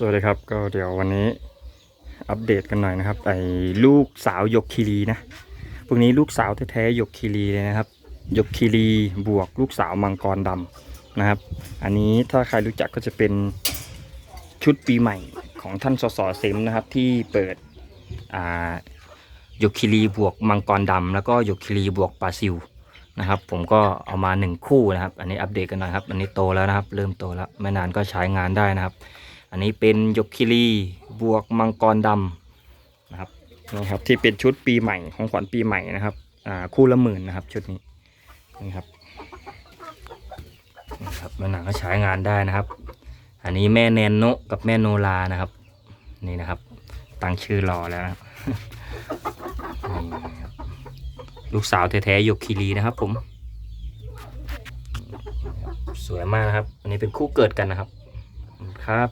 สวัสดีครับก็เดี๋ยววันนี้อัปเดตกันหน่อยนะครับไอ้ลูกสาวหยกคีรีนะพวกนี้ลูกสาวแท้ๆหยกคีรีเลยนะครับหยกคีรีบวกลูกสาวมังกรดำนะครับ อันนี้ถ้าใครรู้จักก็จะเป็นชุดปีใหม่ของท่านสสเซมนะครับที่เปิดอ่าหยกคีรีบวกมังกรดำแล้วก็หยกคีรีบวกปลาซิวนะครับผมก็เอามาหนึ่งคู่นะครับ อันนี้อัปเดตกันหน่อยครับ อันนี้โตแล้วนะครับ เริ่มโตแล้ว ไม่นานก็ใช้งานได้นะครับ อันนี้เป็นยกคิรีบวกมังกรดำนะครับนะครับที่เป็นชุดปีใหม่ของขวัญปีใหม่นะครับอ่าคู่ละหมื่นนะครับชุดนี้นี่ครับนี่ครับมันหนังก็ใช้งานได้นะครับ อันนี้แม่แนนโนกับแม่โนลานะครับ นี่นะครับตั้งชื่อรอแล้วนะลูกสาวแท้ๆยกคิรีนะครับ ผม สวยมากนะครับ อันนี้เป็นคู่เกิดกันนะครับครับ